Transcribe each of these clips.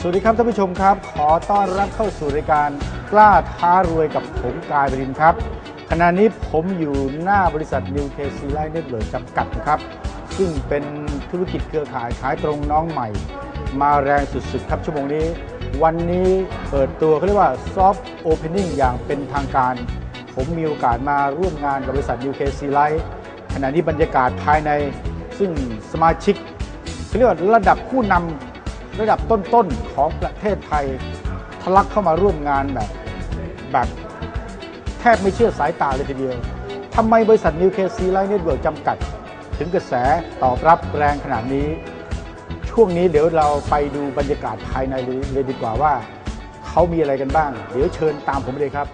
สวัสดีครับท่านผู้ชมครับ ขอต้อนรับเข้าสู่รายการกล้าท้ารวยกับผมกายบดินครับ ขณะนี้ผมอยู่หน้าบริษัท New k c l i เ e Network จำกัดนะครับ ซึ่งเป็นธุรกิจเครือข่ายขายตรงน้องใหม่ มาแรงสุดๆครับชั่วโมงนี้ วันนี้เปิดตัวเขาเรียกว่า Soft Opening อย่างเป็นทางการ ผมมีโอกาสมาร่วมงานกับบริษัท New k c l i ขณะนี้บรรยากาศภายใน ซึ่งสมาชิกเขาเรียกว่าระดับผู้นำ ระดับต้นๆของประเทศไทยทะลักเข้ามาร่วมงานแบบแบบแทบไม่เชื่อสายตาเลยทีเดียวทำไมบริษัท New KC Light Network จำกัด ถึงกระแสตอบรับแรงขนาดนี้ ช่วงนี้เดี๋ยวเราไปดูบรรยากาศภายในเลยดีกว่าว่า เขามีอะไรกันบ้าง เดี๋ยวเชิญตามผมเลยครับ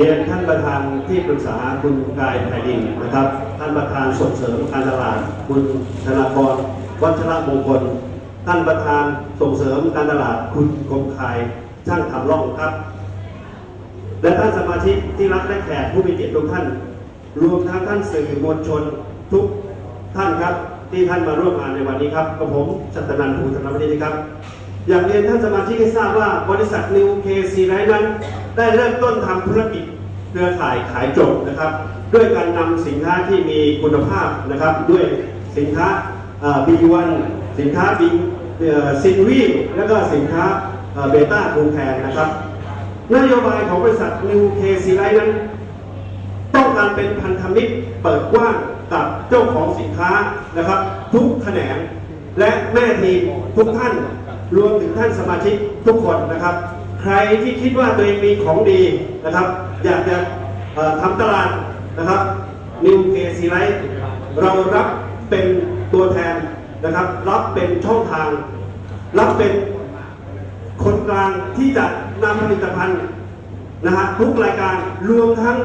รียนท่านประธานที่ปรึกษาคุณกายไพดินนะครับ ท่านประธานส่งเสริมการตลาดคุณธนากรวัชระมงคล ท่านประธานส่งเสริมการตลาดคุณคมคายช่างทำร่องครับ และท่านสมาชิกที่รักและแขกผู้มีเกียรติทุกท่าน รวมทั้งท่านสื่อมวลชนทุกท่านครับที่ท่านมาร่วมงานในวันนี้ครับกับผมชัตนันท์ภูธนวณิชครับ อยากเรียนท่านสมาชิกให้ทราบว่าบริษัทนิวเคซีไรนั้น ได้เริ่มต้นทำธุรกิจ เครือข่ายขายจบนะครับ ด้วยการนำสินค้าที่มีคุณภาพนะครับ ด้วยสินค้าบีวันสินค้าบีซินวีแล้วก็สินค้าเบต้าทูแพนนะครับ นโยบายของบริษัทนิวเคซีไรนั้น ต้องการเป็นพันธมิตรเปิดกว้างกับเจ้าของสินค้านะครับ ทุกแขนงและแม่ทีมทุกท่านรวมถึงท่านสมาชิกทุกคนนะครับ ใครที่คิดว่าตัวเองมีของดีนะครับ อยากจะทำตลาดนะครับนิวเคซีไลท์เรารับเป็นตัวแทนนะครับ รับเป็นช่องทาง รับเป็นคนกลางที่จะนำผลิตภัณฑ์นะฮะทุกรายการรวมทั้ง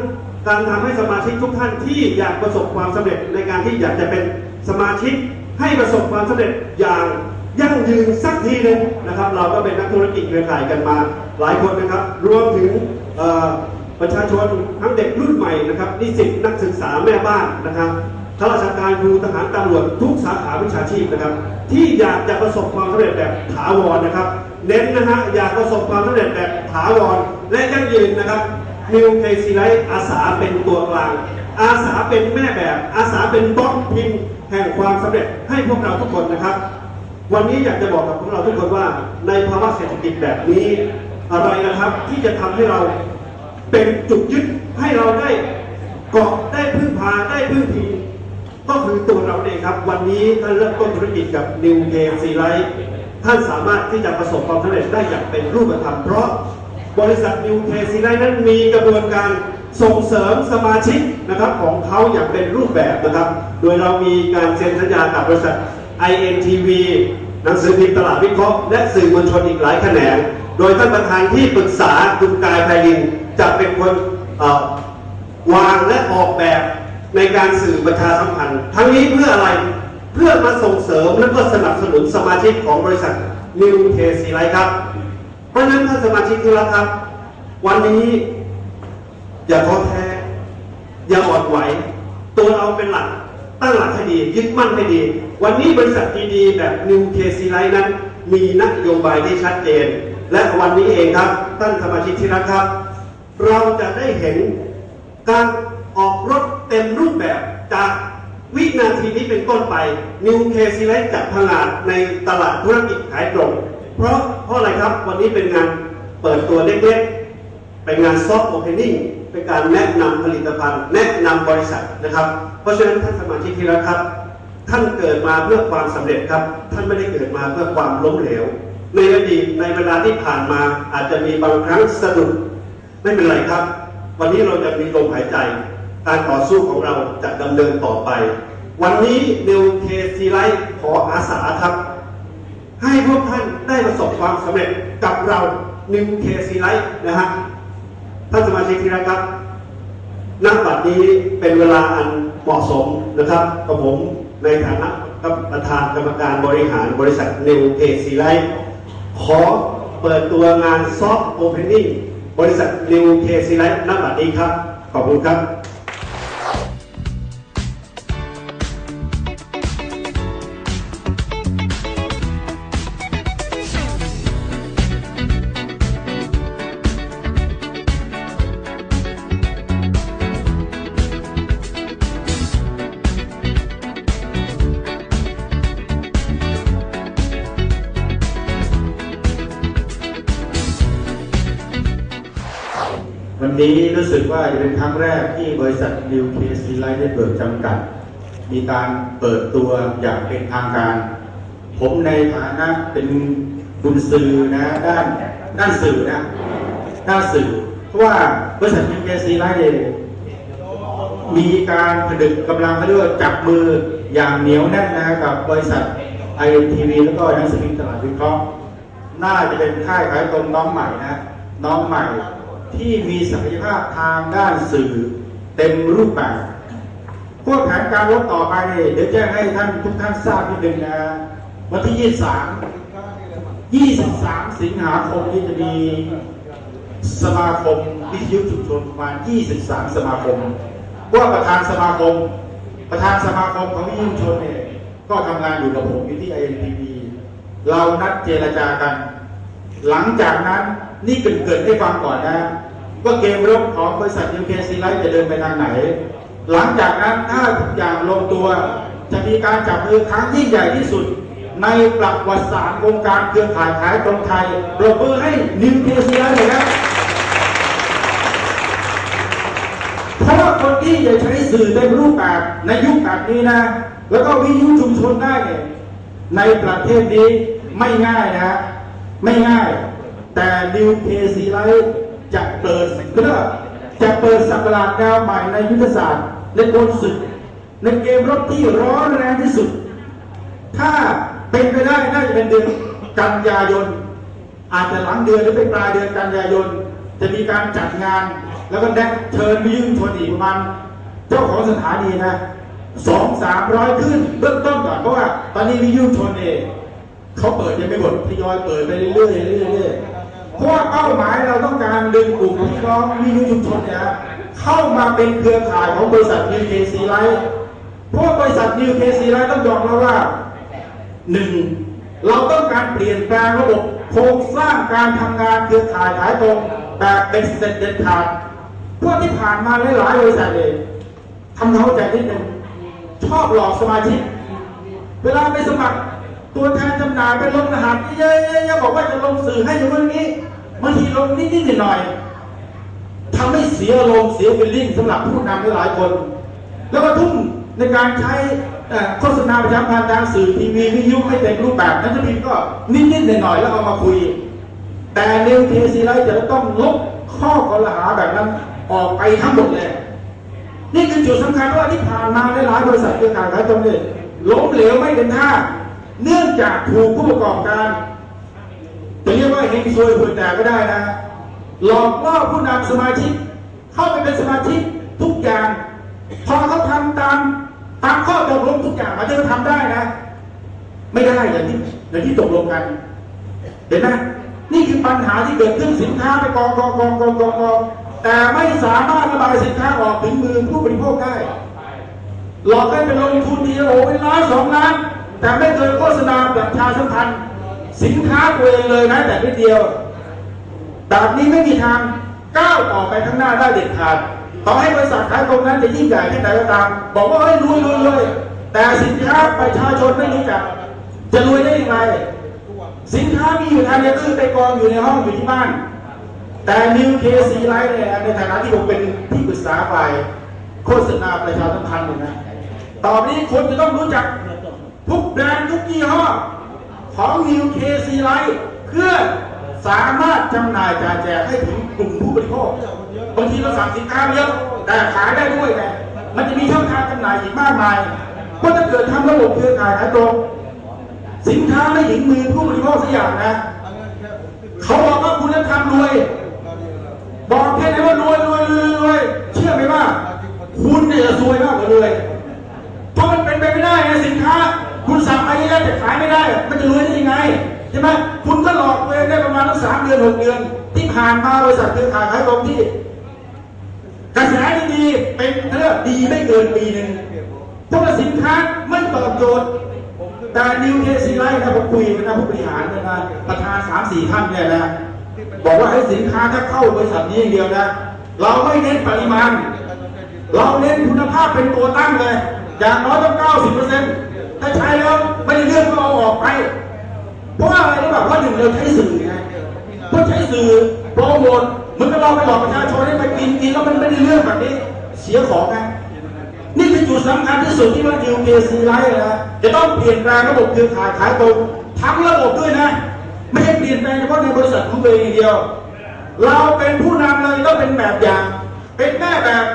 การทำให้สมาชิกทุกท่านที่อยากประสบความสำเร็จในการที่อยากจะเป็นสมาชิกให้ประสบความสำเร็จอย่าง ยั่งยืนสักทีหนึงนะครับ เราก็เป็นนักธุรกิจเครือข่ายกันมา หลายคนนะครับ รวมถึงประชาชนทั้งเด็กรุ่นใหม่นะครับนิสิตนักศึกษาแม่บ้านนะครับข้าราชการครูทหารตำรวจทุกสาขาวิชาชีพนะครับ ที่อยากจะประสบความสำเร็จแบบถาวรนะครับ เน้นนะฮะอยากประสบความสำเร็จแบบถาวรและยั่งยืนนะครับนิวเคซีไลท์อาสาเป็นตัวกลาง อาสาเป็นแม่แบบ อาสาเป็นบล็อกพิมพ์แห่งความสำเร็จให้พวกเราทุกคนนะครับ วันนี้อยากจะบอกกับพวกเราทุกคนว่าในภาวะเศรษฐกิจแบบนี้ อะไรนะครับที่จะทำให้เราเป็นจุดยึดให้เราได้เกาะได้พึ่งพาได้พึ่งพิงก็คือตัวเราเองครับ วันนี้ท่านเริ่มต้นธุรกิจกับ New Game C Light ท่านสามารถที่จะประสบความสำเร็จได้อย่างเป็นรูปธรรมเพราะบริษัท New K C Light นั้นมีกระบวนการส่งเสริมสมาชิกนะครับของเขาอย่างเป็นรูปแบบนะครับ โดยเรามีการเซ็นสัญญากับบริษัท INTV หนังสือพิมพ์ตลาดวิเคราะห์และสื่อมวลชนอีกหลายแขนง โดยท่านประธานที่ปรึกษาคุณกายไพรินจะเป็นคนวางและออกแบบในการสื่อประชาสัมพันธ์ ทั้งนี้เพื่ออะไรเพื่อมาส่งเสริมและก็สนับสนุนสมาชิกของบริษัทนิวเทสีไลครับ เพราะฉะนั้นท่านสมาชิกที่รักครับ วันนี้อย่าท้อแท้ อย่าอ่อนไหว ตัวเราเป็นหลัก ตั้งหลักให้ดียึดมั่นให้ดี วันนี้บริษัทดีๆแบบนิวเคซีไลนั้น มีนโยบายที่ชัดเจน และวันนี้เองครับท่านสมาชิกที่รักครับ เราจะได้เห็นการออกรถเต็มรูปแบบจากวินาทีนี้เป็นต้นไปนิวเคซีไลจะผงาดในตลาดธุรกิจขายตรง เพราะเพราะอะไรครับวันนี้เป็นงานเปิดตัวเล็กๆเป็นงานซอฟต์โอเพนนิ่ง เป็นการแนะนำผลิตภัณฑ์ แนะนำบริษัทนะครับ เพราะฉะนั้นท่านสมาชิกที่รักครับ ท่านเกิดมาเพื่อความสำเร็จครับ ท่านไม่ได้เกิดมาเพื่อความล้มเหลว ในอดีตในเวลาที่ผ่านมาอาจจะมีบางครั้งสะดุดไม่เป็นไรครับ วันนี้เราจะมีลมหายใจการต่อสู้ของเราจะดำเนินต่อไป วันนี้นิวเคซีไลท์ขออาสาครับ ให้พวกท่านได้ประสบความสำเร็จกับเรานิวเคซีไลท์นะฮะ ท่านสมาชิกที่รักครับนับัดนี้เป็นเวลาอันเหมาะสมนะครับกับผมในฐานะประธานกรรมการบริหารบริษัทนิวเคซีไลท์ขอเปิดตัวงานซอฟต์โอเพนนิ่งบริษัทนิวเคซีไลท์ณบัดนี้ครับ ขอบคุณครับ นนี้รู้สึกว่าจะเป็นครั้งแรกที่บริษัท New Case Light Network จำกัด มีการเปิดตัวอย่างเป็นทางการ ผมในฐานะเป็นบุญสื่อนะด้านด้านสื่อนะด้านสื่อ เพราะว่าบริษัท New Case Light เนี่ยมีการผดึกกำลังเขาเรียกว่าจับมืออย่างเหนียวแน่นนะกับบริษัท IMTV แล้วก็นังสือตลาดวิเคราะห์น่าจะเป็นค่ายขายตรงน้องใหม่นะน้องใหม่ ที่มีศักยภาพทางด้านสื่อเต็มรูปแบบพวกแผนการลบต่อไปเดี๋ยวแจ้งให้ท่านทุกท่านทราบนิดนึงนะวันที่ 23 23 สิงหาคมนี้จะมีสมาคมวิทยุชุมชนประมาณ 23 สมาคมว่าประธานสมาคม ประธานสมาคมของวิทยุชุมชนเนี่ยก็ทำงานอยู่กับผมอยู่ที่ INTV เรานัดเจรจากัน หลังจากนั้น นี่เกรินเกิดให้ฟังก่อนนะว่าเกมรบของบริษัทยูเคซีไลท์จะเดินไปทางไหน หลังจากนั้นถ้าทุกอย่างลงตัวจะมีการจับมือครั้งยิ่งใหญ่ที่สุด ในประวัติศาสตร์วงการเครือข่ายขายตรงไทยปรบมือให้นิวเคซีไลท์เลยนะเพราะว่าคนที่จะใช้สื่อเต็มรูปแบบในยุคแบบนี้นะ แล้วก็วิทยุชุมชนได้เนี่ยในประเทศนี้ไม่ง่ายนะ ไม่ง่าย แต่นิวเคซีไลท์จะเปิดเพื่อจะเปิดสักราชดาวใหม่ในยุทธศาสตร์ในบนศึกในเกมรบที่ร้อนแรงที่สุด ถ้าเป็นไปได้น่าจะเป็นเดือนกันยายน อาจจะหลังเดือนหรือไปปลายเดือนกันยายน จะมีการจัดงาน แล้วก็แนะเชิญวิทยุชนอีกประมาณเจ้าของสถานีนะสองสามร้อยขึ้นเบื้องต้นก่อนเพราะว่า ตอนนี้วิทยุชนเองเขาเปิดยังไม่หมดทยอยเปิดไปเรื่อยๆเรื่อยๆ เพราะว่าเป้าหมายเราต้องการดึงกลุ่มพี่น้องวิทยุชุมชนเนี่ยเข้ามาเป็นเครือข่ายของบริษัทนิวเคซีไลท์เพราะบริษัทนิวเคซีไลท์ต้องยอมรับว่าหนึ่งเราต้องการเปลี่ยนแปลงระบบโครงสร้างการทำงานเครือข่ายขายตรงแบบเป็นเสร็จเด็ดขาดพวกที่ผ่านมาหลายๆบริษัทเองทำเขาใจนิดหนึ่งชอบหลอกสมาชิกเวลาไปสมัคร ตัวแทนจำหน่ายไปลงรหัสเยอะๆๆบอกว่าจะลงสื่อให้อยู่เรื่องนี้บางทีลงนิดๆหน่อยๆทำให้เสียอารมเสียฟิลลิ่งสำหรับผู้นำหลายคน แล้วก็ทุ่มในการใช้โฆษณาประชาสัมพันธ์ทางสื่อทีวีวิทยุให้เต็มรูปแบบนั้นจะพิมพ์ก็นิดๆหน่อยๆแล้วเอามาคุย แต่นิวเคซีไลจะต้องลบข้อกล่าวหาแบบนั้นออกไปทั้งหมดเลยนี่คือจุดสำคัญว่าที่ผ่านมาหลายบริษัทเครือข่ายขายตรงเนี่ยล้มเหลวไม่เป็นท่า เนื่องจากถูกผู้ประกอบการจะเรียกว่าเฮงซวยหุ่นแตกก็ได้นะหลอกล่อผู้นำสมาชิก เข้าไปเป็นสมาชิกทุกอย่าง พอเขาทำตามตามข้อตกลงทุกอย่างมันจะทำได้นะ ไม่ได้อย่างที่อย่างที่ตกลงกัน เห็นไหมนี่คือปัญหาที่เกิดขึ้นสินค้าไปกองกองกองกองกองกองแต่ไม่สามารถระบายสินค้าออกถึงมือผู้บริโภคได้หลอกให้ไปลงทุนทีโอ้เป็นล้านสองล้าน แต่ไม่เคยโฆษณาแบบชาสัมพันธ์สินค้าตัวเองเลยนะแต่นิดเดียวแบบนี้ไม่มีทางก้าวต่อไปข้างหน้าได้เด็ดขาด ต่อให้บริษัทขายตรงนั้นจะยิ่งใหญ่แค่ไหนก็ตาม บอกว่าเฮ้ยรวยรวยรวยแต่สินค้าประชาชนไม่รู้จัก จะรวยได้ยังไง สินค้ามีอยู่ทางเดียวคือไปกองอยู่ในห้องอยู่ที่บ้าน แต่นิวเคซีไลท์เนี่ยในฐานะที่ผมเป็นที่ปรึกษาฝ่ายโฆษณาประชาสัมพันธ์เนี่ยนะ ต่อไปนี้คนจะต้องรู้จัก ทุกแบรนด์ทุกยี่ห้อของนิวเคซีไลท์เพื่อสามารถจำหน่ายจ่ายแจกให้ถึงกลุ่มผู้บริโภคบางทีเราสั่งสินค้าเยอะแต่ขายได้ด้วยไงมันจะมีช่องทางจำหน่ายอีกมากมายเพราะถ้าเกิดทำระบบเครือข่ายขายตรงสินค้าไม่ถึงมือผู้บริโภคสักอย่างนะเขาบอกว่าคุณธรรมรวย บอกแค่ไหนว่ารวยรวยรวยรวยเชื่อไหมว่า คุณเนี่ยจะซวยมากกว่ารวยเพราะมันเป็นไปไม่ได้ไงสินค้า คุณสั่งไปเยอะแต่ขายไม่ได้ มันจะรวยได้ยังไงใช่ไหมคุณก็หลอกตัวเองได้ประมาณตั้งสามเดือนหกเดือน ที่ผ่านมาบริษัทเครือข่ายขายตรงที่กระแสดีๆเป็นเรื่องดีไม่เกินปีหนึ่งเพราะว่าสินค้าไม่ตอบโจทย์แต่นิวเคซีไลท์นะผมคุยกับคณะผู้บริหารนะประธานสามสี่ท่านเนี่ยนะบอกว่าให้สินค้าถ้าเข้าบริษัทนี้อย่างเดียวนะเราไม่เน้นปริมาณ เราเน้นคุณภาพเป็นตัวตั้งเลย อย่างน้อยต้อง90เปอร์เซ็นต์ ถ้าใช้แล้วไม่ได้เรื่องก็เอาออกไป เพราะว่าอะไรรู้ป่ะเพราะหนึ่งเราใช้สื่อไงเพราะใช้สื่อโปรโมทเหมือนกับเราไปหลอกประชาชนให้ไปกินกินแล้วมันไม่ได้เรื่องแบบนี้ เสียของไงนี่คือจุดสำคัญที่สุดที่ว่า UKC ไลท์นะจะต้องเปลี่ยนแปลงระบบเครือข่ายขายตรงทั้งระบบด้วยนะ ไม่ใช่เปลี่ยนแปลงเฉพาะในบริษัทของตัวเองอย่างเดียว เราเป็นผู้นำเลยต้องเป็นแบบอย่าง เป็นแม่แบบ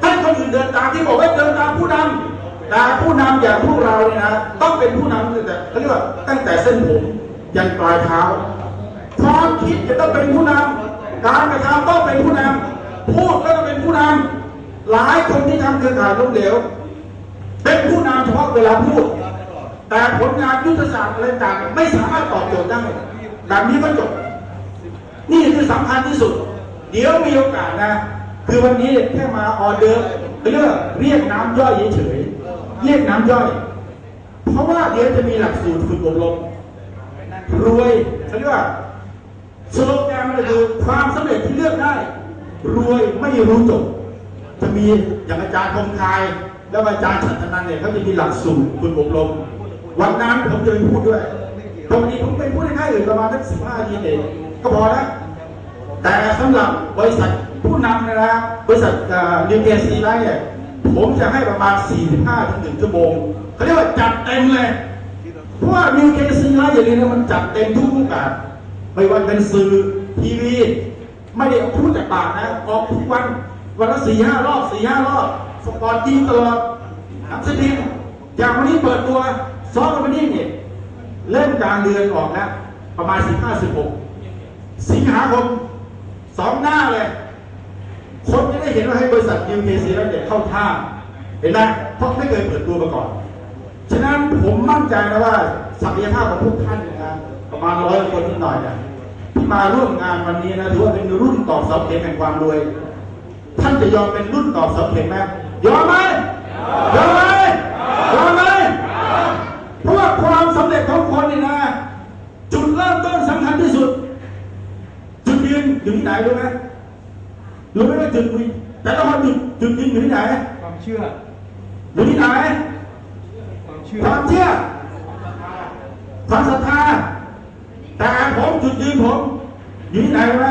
ให้คนอื่นเดินตามที่บอกว่าเดินตามผู้นำ แต่ผู้นำอย่างพวกเราเนี่ยนะต้องเป็นผู้นำตั้งแต่เขาเรียกว่าตั้งแต่เส้นผมยันปลายเท้าความคิดจะต้องเป็นผู้นำการกระทำต้องเป็นผู้นำพูดก็ต้องเป็นผู้นำหลายคนที่ทำเครือข่ายล้มเหลวเป็นผู้นำเฉพาะเวลาพูด แต่ผลงานยุทธศาสตร์อะไรต่างไม่สามารถตอบโจทย์ได้แบบนี้ก็จบ นี่คือสำคัญที่สุด เดี๋ยวมีโอกาสนะ คือวันนี้แค่มาออเดอร์เรียกเรียกน้ำย่อยเฉย เรียกน้ำย่อย เพราะว่าเดี๋ยวจะมีหลักสูตรฝึกอบรมรวยเขาเรียกว่าสโลแกนมันคือความสำเร็จที่เลือกได้ รวยไม่รู้จบ จะมีอย่างอาจารย์คมคาย แล้วอาจารย์ฉันทนันเนี่ยเขาจะมีหลักสูตรฝึกอบรม วันนั้นผมจะไปพูดด้วยปกติผมไปพูดในค่ายอื่นประมาณสักสิบห้าทีเองก็พอแล้วแต่สำหรับบริษัทผู้นำนะครับบริษัทนิวเกซีไลท์เนี่ย ผมจะให้ประมาณ 45ถึง1ชั่วโมงเขาเรียกว่าจัดเต็มเลย เพราะว่านิวเคซีไลท์อย่างนี้นะมันจัดเต็มทุกรูปแบบไม่ว่าเป็นสื่อทีวีไม่ได้พูดแต่ปากนะ ออกทุกวัน วันละสี่ห้ารอบสี่ห้ารอบสปอร์ตจริงตลอดนังสตรีมอย่างวันนี้เปิดตัวซ้อมวันนี้เนี่ยเริ่มกลางเดือนออกแล้วประมาณ15 16สิงหาคมสองหน้าเลย คนจะได้เห็นว่าให้บริษัท UKC แล้วเด็กเข้าท่า เห็นไหมเพราะไม่เคยเปิดตัวมาก่อน ฉะนั้นผมมั่นใจนะว่าศักยภาพของทุกท่านเนยนะประมาณร้อยคนนิดหน่อยเนี่ยที่มาร่วมงานวันนี้นะถือว่าเป็นรุ่นตอกเสาเข็มแห่งความรวย ท่านจะยอมเป็นรุ่นตอกเสาเข็มไหมยอมไหมยอมไหมยอมไหมเพราะว่าความสำเร็จของคนนี่นะ จุดเริ่มต้นสำคัญที่สุด จุดยืนอยู่ที่ไหนรู้ไหม รู้ไหมว่าจุดยืนแต่ละคนจุดจุดยืนอยู่ที่ไหนความเชื่ออยู่ที่ไหนความเชื่อความเชื่อความศรัทธาแต่ผมจุดยืนผมอยู่ที่ไหนรู้ไหม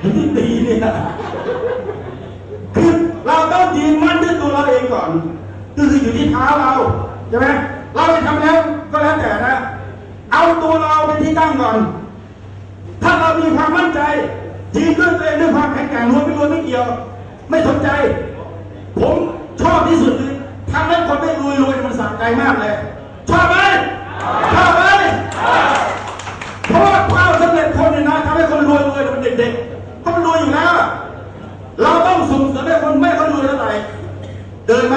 อยู่ที่ตีนี่นะคือเราต้องยืนมั่นด้วยตัวเราเองก่อนคืออยู่ที่เท้าเราใช่ไหมเราจะทำแล้วก็แล้วแต่นะ เอาตัวเราเป็นที่ตั้งก่อน ถ้าเรามีความมั่นใจ ยืนด้วยตัวเองด้วยความแข็งแกร่งรวยไม่รวยไม่เกี่ยว ไม่สนใจ ผมชอบที่สุดคือทำให้คนไม่รวยรวยมันสะใจมากเลย ชอบไหมชอบไหมเพราะว่าความสำเร็จคนเนี่ยนะทำให้คนรวยรวยมันเด็กๆเพราะมันรวยอยู่แล้วอะเราต้องส่งเสริมให้คนไม่เขารวยเท่าไหร่เดินมา